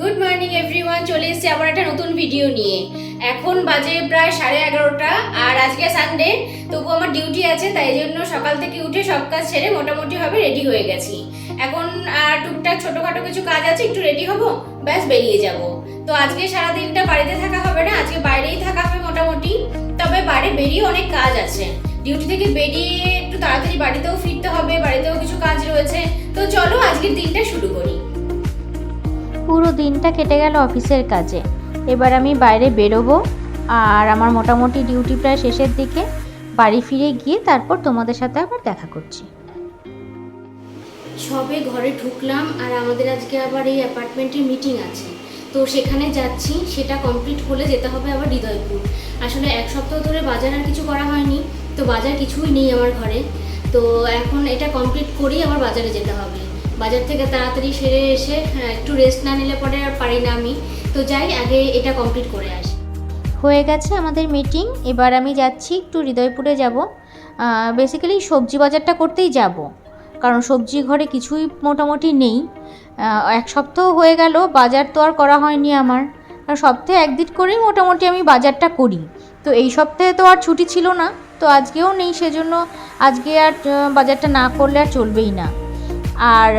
Good morning everyone চলে এসেছি আবার একটা নতুন ভিডিও নিয়ে। এখন বাজে প্রায় সাড়ে এগারোটা, আর আজকে সানডে তবু আমার ডিউটি আছে, তাই জন্য সকাল থেকে উঠে সব কাজ ছেড়ে মোটামুটি ভাবে রেডি হয়ে গেছি। এখন, আর টুকটাক ছোটোখাটো কিছু কাজ আছে, একটু রেডি হব, ব্যাস বেরিয়ে যাব। তো আজকে সারা দিনটা বাড়িতে থাকা হবে না, আজকে বাইরেই থাকা হবে মোটামুটি। তবে বাইরে বেরিয়ে অনেক কাজ আছে। ডিউটি থেকে বেরিয়ে একটু তাড়াতাড়ি বাড়িতেও ফিরতে হবে, বাড়িতেও কিছু কাজ রয়েছে। তো চলো আজকের দিনটা শুরু করি। পুরো দিনটা কেটে গেল অফিসের কাজে। এবার আমি বাইরে বেরোবো আর আমার মোটামুটি ডিউটি প্রায় শেষের দিকে। বাড়ি ফিরে গিয়ে তারপর তোমাদের সাথে আবার দেখা করছি। সবে ঘরে ঢুকলাম আর আমাদের আজকে আবার এই অ্যাপার্টমেন্টের মিটিং আছে। তো সেখানে যাচ্ছি, সেটা কমপ্লিট হলে যেতে হবে আবার হৃদয়পুর। আসলে এক সপ্তাহ ধরে বাজার আর কিছু করা হয়নি, তো বাজার কিছুই নেই আমার ঘরে। তো এখন এটা কমপ্লিট করেই আবার বাজারে যেতে হবে। বাজার থেকে তাড়াতাড়ি সেরে এসে হ্যাঁ, একটু রেস্ট না নিলে পরে আর পারি না আমি। তো যাই আগে এটা কমপ্লিট করে আসি। হয়ে গেছে আমাদের মিটিং এবার আমি যাচ্ছি একটু হৃদয়পুরে যাব। বেসিক্যালি সবজি বাজারটা করতেই যাব। কারণ সবজি ঘরে কিছুই মোটামুটি নেই। এক সপ্তাহ হয়ে গেল বাজার তো আর করা হয়নি আমার। আর সপ্তাহে একদিন করেই মোটামুটি আমি বাজারটা করি। তো এই সপ্তাহে তো আর ছুটি ছিল না। তো আজকেও নেই সেজন্য আজকে আর বাজারটা না করলে আর চলবেই না। আর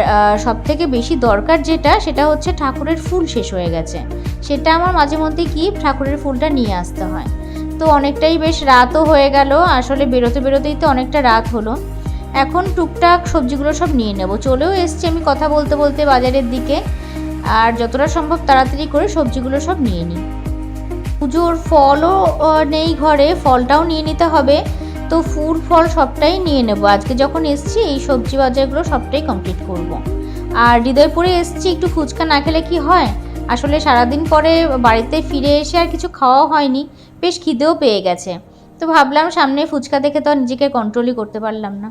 সব থেকে বেশি দরকার যেটা, সেটা হচ্ছে ঠাকুরের ফুল শেষ হয়ে গেছে। সেটা আমার মাঝে মধ্যে গিয়ে ঠাকুরের ফুলটা নিয়ে আসতে হয়। তো অনেকটাই বেশ রাতও হয়ে গেল, আসলে বেরোতে বেরোতেই তো অনেকটা রাত হলো। এখন টুকটাক সবজিগুলো সব নিয়ে নেব। চলেও এসছি আমি কথা বলতে বলতে বাজারের দিকে। আর যতটা সম্ভব তাড়াতাড়ি করে সবজিগুলো সব নিয়ে নিই। পুজোর ফলও নেই ঘরে, ফলটাও নিয়ে নিতে হবে। তো ফুল, ফল সবটাই নিয়ে নেব। আজকে যখন এসছি, এই সবজি বাজারগুলো সবটাই কমপ্লিট করব। আর হৃদয়পুরে এসছি, একটু ফুচকা না খেলে কি হয়? আসলে সারাদিন পরে বাড়িতে ফিরে এসে আর কিছু খাওয়া হয়নি, বেশ খিদেও পেয়ে গেছে। তো ভাবলাম সামনে ফুচকা দেখে তো নিজেকে কন্ট্রোলই করতে পারলাম না।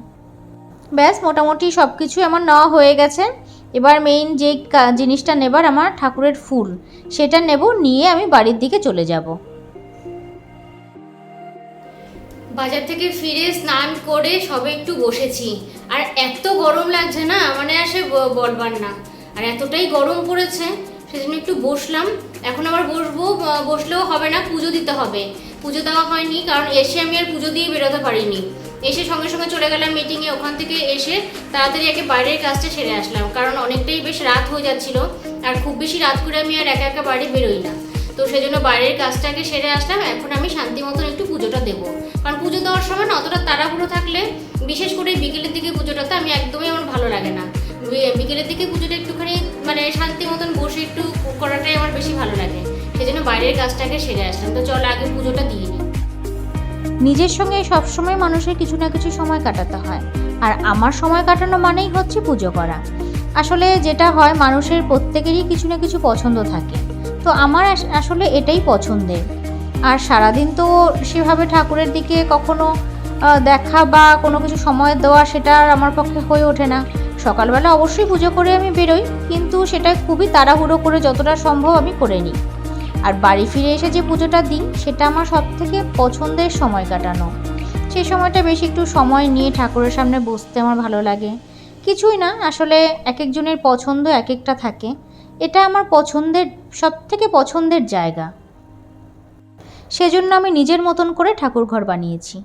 ব্যাস, মোটামুটি সব কিছুই আমার নেওয়া হয়ে গেছে। এবার মেইন যে জিনিসটা নেবার আমার ঠাকুরের ফুল, সেটা নেব, নিয়ে আমি বাড়ির দিকে চলে যাব। বাজার থেকে ফিরে স্নান করে সবে একটু বসেছি। আর এত গরম লাগছে না মানে আসে বলবার না। আর এতটাই গরম পড়েছে, সেজন্য একটু বসলাম। এখন আবার বসবো বসলেও হবে না, পুজো দিতে হবে। পুজো দেওয়া হয়নি, কারণ এসে আমি আর পুজো দিয়ে বেরোতে পারিনি। এসে সঙ্গে সঙ্গে চলে গেলাম মিটিংয়ে ওখান থেকে এসে তাড়াতাড়ি একে বাইরের কাজটা সেরে আসলাম। কারণ অনেকটাই বেশ রাত হয়ে যাচ্ছিল, আর খুব বেশি রাত করে আমি আর একা একা বাড়ি বেরোই না। তো সেজন্য বাইরের কাজটাকে সেরে আসলাম। এখন আমি শান্তি মতন একটু পুজোটা দেবো। কারণ পুজো দেওয়ার সময় না অতটা তাড়াহুড়ো থাকলে বিশেষ করে বিকেলের দিকে পুজোটাতে আমি একদমই আমার ভালো লাগে না। বিকেলের দিকে পুজোটা একটুখানি মানে শান্তি মতন বসে একটু করাটাই আমার বেশি ভালো লাগে। সেই জন্য বাইরের কাজটাকে সেরে আসলাম। তো চল আগে পুজোটা দিয়ে নিই নিজের সঙ্গে সবসময় মানুষের কিছু না কিছু সময় কাটাতে হয়। আর আমার সময় কাটানো মানেই হচ্ছে পুজো করা। আসলে যেটা হয় মানুষের প্রত্যেকেরই কিছু না কিছু পছন্দ থাকে। তো আমার আস- আসলে এটাই পছন্দের। আর সারাদিন তো সেভাবে ঠাকুরের দিকে কখনো দেখা বা কোনো কিছু সময় দেওয়া সেটা আর আমার পক্ষে হয়ে ওঠে না। সকালবেলা অবশ্যই পুজো করে আমি বেরোই, কিন্তু সেটা খুবই তাড়াহুড়ো করে যতটা সম্ভব আমি করে নিই। আর বাড়ি ফিরে এসে যে পুজোটা দিই, সেটা আমার সব থেকে পছন্দের সময় কাটানো। সেই সময়টা বেশি একটু সময় নিয়ে ঠাকুরের সামনে বসতে আমার ভালো লাগে। কিছুই না, আসলে এক একজনের পছন্দ এক একটা থাকে। এটা আমার পছন্দের সব থেকে পছন্দের জায়গা। সেজন্য আমি নিজের মতন করে ঠাকুর ঘর বানিয়েছি।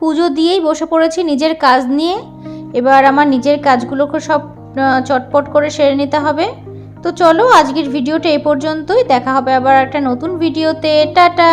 পুজো দিয়েই বসে পড়েছি নিজের কাজ নিয়ে। এবার আমার নিজের কাজগুলোকে সব চটপট করে সেরে নিতে হবে। তো চলো আজকের ভিডিওটা এ পর্যন্তই। দেখা হবে আবার একটা নতুন ভিডিওতে। টাটা!